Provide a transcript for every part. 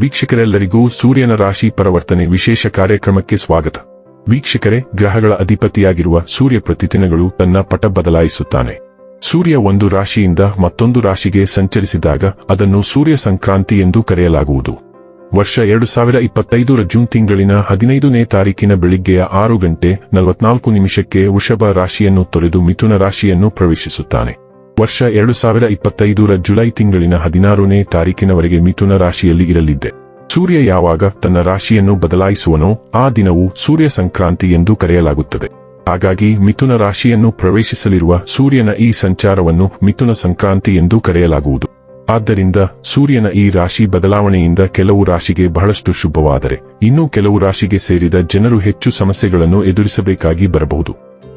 ವೀಕ್ಷಕರೆಲ್ಲರಿಗೂ ಸೂರ್ಯನ ರಾಶಿ ಪರಿವರ್ತನೆ ವಿಶೇಷ ಕಾರ್ಯಕ್ರಮಕ್ಕೆ ಸ್ವಾಗತ. ವೀಕ್ಷಕರೇ, ಗ್ರಹಗಳ ಅಧಿಪತಿಯಾಗಿರುವ ಸೂರ್ಯ ಪ್ರತಿದಿನಗಳು ತನ್ನ ಪಟ ಬದಲಾಯಿಸುತ್ತಾನೆ. ಸೂರ್ಯ ಒಂದು ರಾಶಿಯಿಂದ ಮತ್ತೊಂದು ರಾಶಿಗೆ ಸಂಚರಿಸಿದಾಗ ಅದನ್ನು ಸೂರ್ಯ ಸಂಕ್ರಾಂತಿ ಎಂದು ಕರೆಯಲಾಗುವುದು. ವರ್ಷ ಎರಡು ಸಾವಿರ ಇಪ್ಪತ್ತೈದರ ಜೂನ್ ತಿಂಗಳಿನ ಹದಿನೈದನೇ ತಾರೀಕಿನ ಬೆಳಿಗ್ಗೆಯ ಆರು ಗಂಟೆ ನಲವತ್ನಾಲ್ಕು ನಿಮಿಷಕ್ಕೆ ವೃಷಭ ರಾಶಿಯನ್ನು ತೊರೆದು ಮಿಥುನ ರಾಶಿಯನ್ನು ಪ್ರವೇಶಿಸುತ್ತಾನೆ. ವರ್ಷ ಎರಡು ಸಾವಿರ ಇಪ್ಪತ್ತೈದರ ಜುಲೈ ತಿಂಗಳಿನ ಹದಿನಾರನೇ ತಾರೀಕಿನವರೆಗೆ ಮಿಥುನ ರಾಶಿಯಲ್ಲಿ ಇರಲಿದ್ದೆ. ಸೂರ್ಯ ಯಾವಾಗ ತನ್ನ ರಾಶಿಯನ್ನು ಬದಲಾಯಿಸುವನೋ ಆ ದಿನವು ಸೂರ್ಯ ಸಂಕ್ರಾಂತಿ ಎಂದು ಕರೆಯಲಾಗುತ್ತದೆ. ಹಾಗಾಗಿ ಮಿಥುನ ರಾಶಿಯನ್ನು ಪ್ರವೇಶಿಸಲಿರುವ ಸೂರ್ಯನ ಈ ಸಂಚಾರವನ್ನು ಮಿಥುನ ಸಂಕ್ರಾಂತಿ ಎಂದು ಕರೆಯಲಾಗುವುದು. ಆದ್ದರಿಂದ ಸೂರ್ಯನ ಈ ರಾಶಿ ಬದಲಾವಣೆಯಿಂದ ಕೆಲವು ರಾಶಿಗೆ ಬಹಳಷ್ಟು ಶುಭವಾದರೆ, ಇನ್ನೂ ಕೆಲವು ರಾಶಿಗೆ ಸೇರಿದ ಜನರು ಹೆಚ್ಚು ಸಮಸ್ಯೆಗಳನ್ನು ಎದುರಿಸಬೇಕಾಗಿ ಬರಬಹುದು.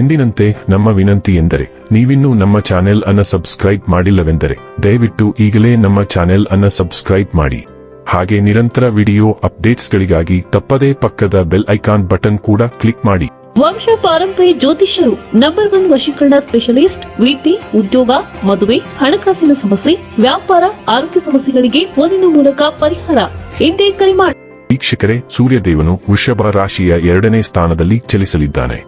ಎಂದಿನಂತೆ ನಮ್ಮ ವಿನಂತಿ ಎಂದರೆ ನೀವಿನ್ನೂ ನಮ್ಮ ಚಾನೆಲ್ ಅನ್ನ ಸಬ್ಸ್ಕ್ರೈಬ್ ಮಾಡಿಲ್ಲವೆಂದರೆ ದಯವಿಟ್ಟು ಈಗಲೇ ನಮ್ಮ ಚಾನೆಲ್ ಅನ್ನ ಸಬ್ಸ್ಕ್ರೈಬ್ ಮಾಡಿ. ಹಾಗೆ ನಿರಂತರ ವಿಡಿಯೋ ಅಪ್ಡೇಟ್ಸ್ಗಳಿಗಾಗಿ ತಪ್ಪದೇ ಪಕ್ಕದ ಬೆಲ್ ಐಕಾನ್ ಬಟನ್ ಕೂಡ ಕ್ಲಿಕ್ ಮಾಡಿ. ವಂಶ ಪಾರಂಪರ್ಯ ಜ್ಯೋತಿಷ್ಯರು ನಂಬರ್ ಒನ್ ವಶೀಕರಣ ಸ್ಪೆಷಲಿಸ್ಟ್ ರೀತಿ ಉದ್ಯೋಗ ಮದುವೆ ಹಣಕಾಸಿನ ಸಮಸ್ಯೆ ವ್ಯಾಪಾರ ಆರೋಗ್ಯ ಸಮಸ್ಯೆಗಳಿಗೆ ಫೋನಿನ ಮೂಲಕ ಪರಿಹಾರ. ಇಂದೇ ಕರೆ ಮಾಡಿ. ವೀಕ್ಷಕರೇ ಸೂರ್ಯದೇವನು ವೃಷಭ ರಾಶಿಯ ಎರಡನೇ ಸ್ಥಾನದಲ್ಲಿ ಚಲಿಸಲಿದ್ದಾನೆ.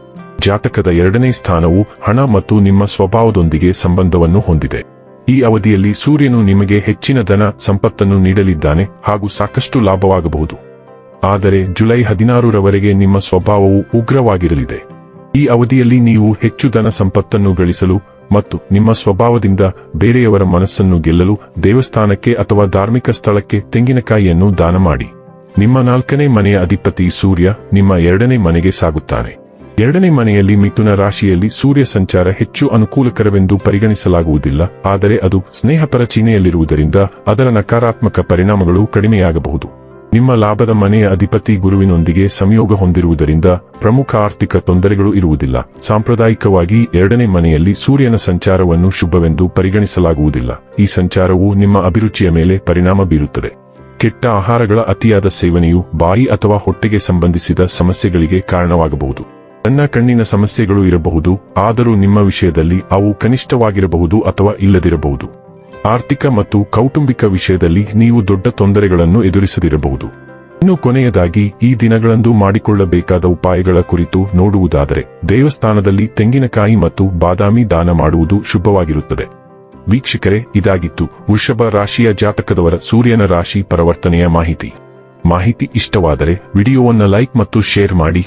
ಜಾತಕದ ಎರಡನೇ ಸ್ಥಾನವು ಹಣ ಮತ್ತು ನಿಮ್ಮ ಸ್ವಭಾವದೊಂದಿಗೆ ಸಂಬಂಧವನ್ನು ಹೊಂದಿದೆ. ಈ ಅವಧಿಯಲ್ಲಿ ಸೂರ್ಯನು ನಿಮಗೆ ಹೆಚ್ಚಿನ ಧನ ಸಂಪತ್ತನ್ನು ನೀಡಲಿದ್ದಾನೆ ಹಾಗೂ ಸಾಕಷ್ಟು ಲಾಭವಾಗಬಹುದು. ಆದರೆ ಜುಲೈ ಹದಿನಾರರವರೆಗೆ ನಿಮ್ಮ ಸ್ವಭಾವವು ಉಗ್ರವಾಗಿರಲಿದೆ. ಈ ಅವಧಿಯಲ್ಲಿ ನೀವು ಹೆಚ್ಚು ಧನ ಸಂಪತ್ತನ್ನು ಗಳಿಸಲು ಮತ್ತು ನಿಮ್ಮ ಸ್ವಭಾವದಿಂದ ಬೇರೆಯವರ ಮನಸ್ಸನ್ನು ಗೆಲ್ಲಲು ದೇವಸ್ಥಾನಕ್ಕೆ ಅಥವಾ ಧಾರ್ಮಿಕ ಸ್ಥಳಕ್ಕೆ ತೆಂಗಿನಕಾಯಿಯನ್ನು ದಾನ ಮಾಡಿ. ನಿಮ್ಮ ನಾಲ್ಕನೇ ಮನೆಯ ಅಧಿಪತಿ ಸೂರ್ಯ ನಿಮ್ಮ ಎರಡನೇ ಮನೆಗೆ ಸಾಗುತ್ತಾನೆ. ಎರಡನೇ ಮನೆಯಲ್ಲಿ ಮಿಥುನ ರಾಶಿಯಲ್ಲಿ ಸೂರ್ಯ ಸಂಚಾರ ಹೆಚ್ಚು ಅನುಕೂಲಕರವೆಂದು ಪರಿಗಣಿಸಲಾಗುವುದಿಲ್ಲ, ಆದರೆ ಅದು ಸ್ನೇಹಪರ ಚೀನೆಯಲ್ಲಿರುವುದರಿಂದ ಅದರ ನಕಾರಾತ್ಮಕ ಪರಿಣಾಮಗಳು ಕಡಿಮೆಯಾಗಬಹುದು. ನಿಮ್ಮ ಲಾಭದ ಮನೆಯ ಅಧಿಪತಿ ಗುರುವಿನೊಂದಿಗೆ ಸಂಯೋಗ ಹೊಂದಿರುವುದರಿಂದ ಪ್ರಮುಖ ಆರ್ಥಿಕ ತೊಂದರೆಗಳು ಇರುವುದಿಲ್ಲ. ಸಾಂಪ್ರದಾಯಿಕವಾಗಿ ಎರಡನೇ ಮನೆಯಲ್ಲಿ ಸೂರ್ಯನ ಸಂಚಾರವನ್ನು ಶುಭವೆಂದು ಪರಿಗಣಿಸಲಾಗುವುದಿಲ್ಲ. ಈ ಸಂಚಾರವು ನಿಮ್ಮ ಅಭಿರುಚಿಯ ಮೇಲೆ ಪರಿಣಾಮ ಬೀರುತ್ತದೆ. ಕೆಟ್ಟ ಆಹಾರಗಳ ಅತಿಯಾದ ಸೇವನೆಯು ಬಾಯಿ ಅಥವಾ ಹೊಟ್ಟೆಗೆ ಸಂಬಂಧಿಸಿದ ಸಮಸ್ಯೆಗಳಿಗೆ ಕಾರಣವಾಗಬಹುದು. ಸಣ್ಣ ಕಣ್ಣಿನ ಸಮಸ್ಯೆಗಳು ಇರಬಹುದು, ಆದರೂ ನಿಮ್ಮ ವಿಷಯದಲ್ಲಿ ಅವು ಕನಿಷ್ಠವಾಗಿರಬಹುದು ಅಥವಾ ಇಲ್ಲದಿರಬಹುದು. ಆರ್ಥಿಕ ಮತ್ತು ಕೌಟುಂಬಿಕ ವಿಷಯದಲ್ಲಿ ನೀವು ದೊಡ್ಡ ತೊಂದರೆಗಳನ್ನು ಎದುರಿಸದಿರಬಹುದು. ಇನ್ನು ಕೊನೆಯದಾಗಿ, ಈ ದಿನಗಳಂದು ಮಾಡಿಕೊಳ್ಳಬೇಕಾದ ಉಪಾಯಗಳ ಕುರಿತು ನೋಡುವುದಾದರೆ, ದೇವಸ್ಥಾನದಲ್ಲಿ ತೆಂಗಿನಕಾಯಿ ಮತ್ತು ಬಾದಾಮಿ ದಾನ ಮಾಡುವುದು ಶುಭವಾಗಿರುತ್ತದೆ. ವೀಕ್ಷಕರೇ, ಇದಾಗಿತ್ತು ವೃಷಭ ರಾಶಿಯ ಜಾತಕದವರ ಸೂರ್ಯನ ರಾಶಿ ಪರಿವರ್ತನೆಯ ಮಾಹಿತಿ. ಮಾಹಿತಿ ಇಷ್ಟವಾದರೆ, ವಿಡಿಯೋವನ್ನು ಲೈಕ್ ಮತ್ತು ಶೇರ್ ಮಾಡಿ.